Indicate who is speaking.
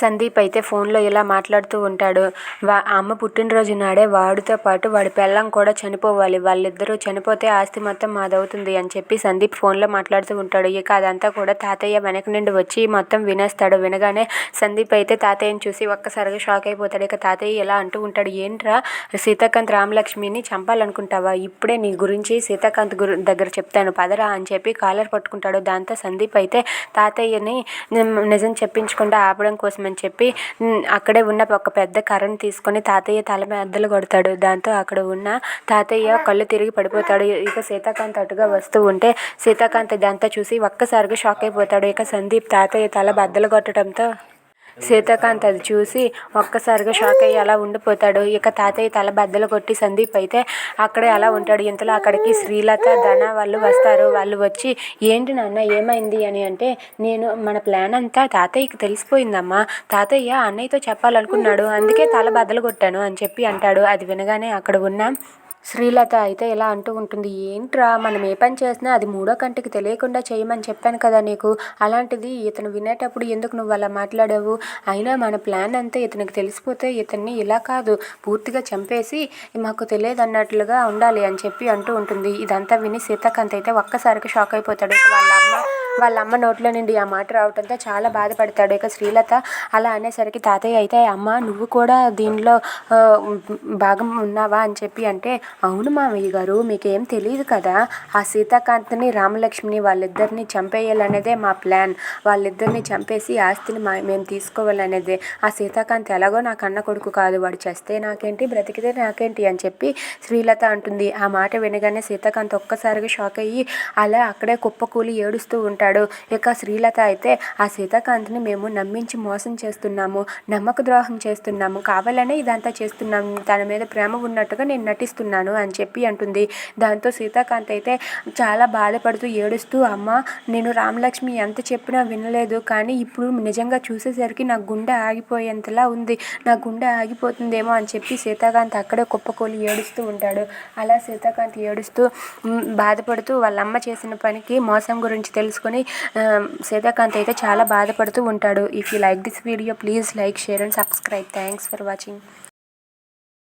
Speaker 1: సందీప్ అయితే ఫోన్లో ఇలా మాట్లాడుతూ ఉంటాడు. వా అమ్మ పుట్టినరోజు నాడే వాడితో పాటు వాడి పెళ్ళాం కూడా చనిపోవాలి. వాళ్ళిద్దరూ చనిపోతే ఆస్తి మొత్తం మాదవుతుంది అని చెప్పి సందీప్ ఫోన్లో మాట్లాడుతూ ఉంటాడు. ఇక అదంతా కూడా తాతయ్య వెనక నుండి వచ్చి మొత్తం వినేస్తాడు. వినగానే సందీప్ అయితే తాతయ్యని చూసి ఒక్కసారిగా షాక్ అయిపోతాడు. ఇక తాతయ్య ఇలా అంటూ ఉంటాడు ఏంట్రా సీతాకాంత్ రామలక్ష్మిని చంపాలనుకుంటావా? ఇప్పుడే నీ గురించి సీతాకాంత్ గురి దగ్గర చెప్తాను. పదరా అని చెప్పి కాలర్ పట్టుకుంటాడు. దాంతో సందీప్ అయితే తాతయ్యని నిజం చెప్పించకుండా ఆపడం కోసం అని చెప్పి అక్కడే ఉన్న ఒక పెద్ద కర్రను తీసుకొని తాతయ్య తల అద్దలు కొడతాడు. దాంతో అక్కడ ఉన్న తాతయ్య కళ్ళు తిరిగి పడిపోతాడు. ఇక సీతాకాంత్ అటుగా వస్తూ ఉంటే సీతాకాంత్ ఇదంతా చూసి ఒక్కసారిగా షాక్ అయిపోతాడు. ఇక సందీప్ తాతయ్య తల బద్దలు కొట్టడంతో సీతాకాంత్ అది చూసి ఒక్కసారిగా షాక్ అయ్యి అలా ఉండిపోతాడు. ఇక తాతయ్య తల బద్దలు కొట్టి సందీప్ అయితే అక్కడే అలా ఉంటాడు. ఇంతలో అక్కడికి శ్రీలత ధన వాళ్ళు వస్తారు. వాళ్ళు వచ్చి ఏంటి నాన్న ఏమైంది? అని అంటే నేను మన ప్లాన్ అంతా తాతయ్యకి తెలిసిపోయిందమ్మా. తాతయ్య అన్నయ్యతో చెప్పాలనుకున్నాడు. అందుకే తల బద్దలు కొట్టాను అని చెప్పి అంటాడు. అది వినగానే అక్కడ ఉన్న శ్రీలత అయితే ఇలా అంటూ ఉంటుంది ఏంట్రా మనం ఏ పని చేసినా అది మూడో కంటికి తెలియకుండా చేయమని చెప్పాను కదా నీకు. అలాంటిది ఇతను వినేటప్పుడు ఎందుకు నువ్వు అలా మాట్లాడావు? అయినా మన ప్లాన్ అంతా ఇతనికి తెలిసిపోతే ఇతన్ని ఇలా కాదు పూర్తిగా చంపేసి మాకు తెలియదు అన్నట్లుగా ఉండాలి అని చెప్పి అంటూ ఉంటుంది. ఇదంతా విని సీతాకాంత్ అయితే ఒక్కసారికి షాక్ అయిపోతాడు. వాళ్ళ అమ్మ వాళ్ళ అమ్మ నోట్లో నుండి ఆ మాట రావడంతో చాలా బాధపడతాడు. ఇక శ్రీలత అలా అనేసరికి తాతయ్య అయితే అమ్మ నువ్వు కూడా దీనిలో భాగం ఉన్నావా? అని చెప్పి అంటే అవును మామయ్య గారు మీకేం తెలియదు కదా. ఆ సీతాకాంత్ని రామలక్ష్మిని వాళ్ళిద్దరిని చంపేయాలనేదే మా ప్లాన్. వాళ్ళిద్దరిని చంపేసి ఆస్తిని మా మేము తీసుకోవాలనేదే. ఆ సీతాకాంత్ ఎలాగో నా కన్న కొడుకు కాదు. వాడు చేస్తే నాకేంటి బ్రతికితే నాకేంటి? అని చెప్పి శ్రీలత అంటుంది. ఆ మాట వినగానే సీతాకాంత్ ఒక్కసారిగా షాక్ అయ్యి అలా అక్కడే కుప్పకూలి ఏడుస్తూ ఉంటాడు. అంటాడు ఇక శ్రీలత అయితే ఆ సీతాకాంత్ని మేము నమ్మించి మోసం చేస్తున్నాము నమ్మక ద్రోహం చేస్తున్నాము. కావాలనే ఇదంతా చేస్తున్నాము తన మీద ప్రేమ ఉన్నట్టుగా నేను నటిస్తున్నాను అని చెప్పి అంటుంది. దాంతో సీతాకాంత్ అయితే చాలా బాధపడుతూ ఏడుస్తూ అమ్మ నేను రామలక్ష్మి ఎంత చెప్పినా వినలేదు. కానీ ఇప్పుడు నిజంగా చూసేసరికి నా గుండె ఆగిపోయేంతలా ఉంది. నా గుండె ఆగిపోతుందేమో అని చెప్పి సీతాకాంత్ అక్కడే కుప్పకోలి ఏడుస్తూ ఉంటాడు. అలా సీతాకాంత్ ఏడుస్తూ బాధపడుతూ వాళ్ళ అమ్మ చేసిన పనికి మోసం గురించి తెలుసుకొని కానీ సీతాకాంత్ అయితే చాలా బాధపడుతూ ఉంటాడు. If you like this video please like share and subscribe thanks for watching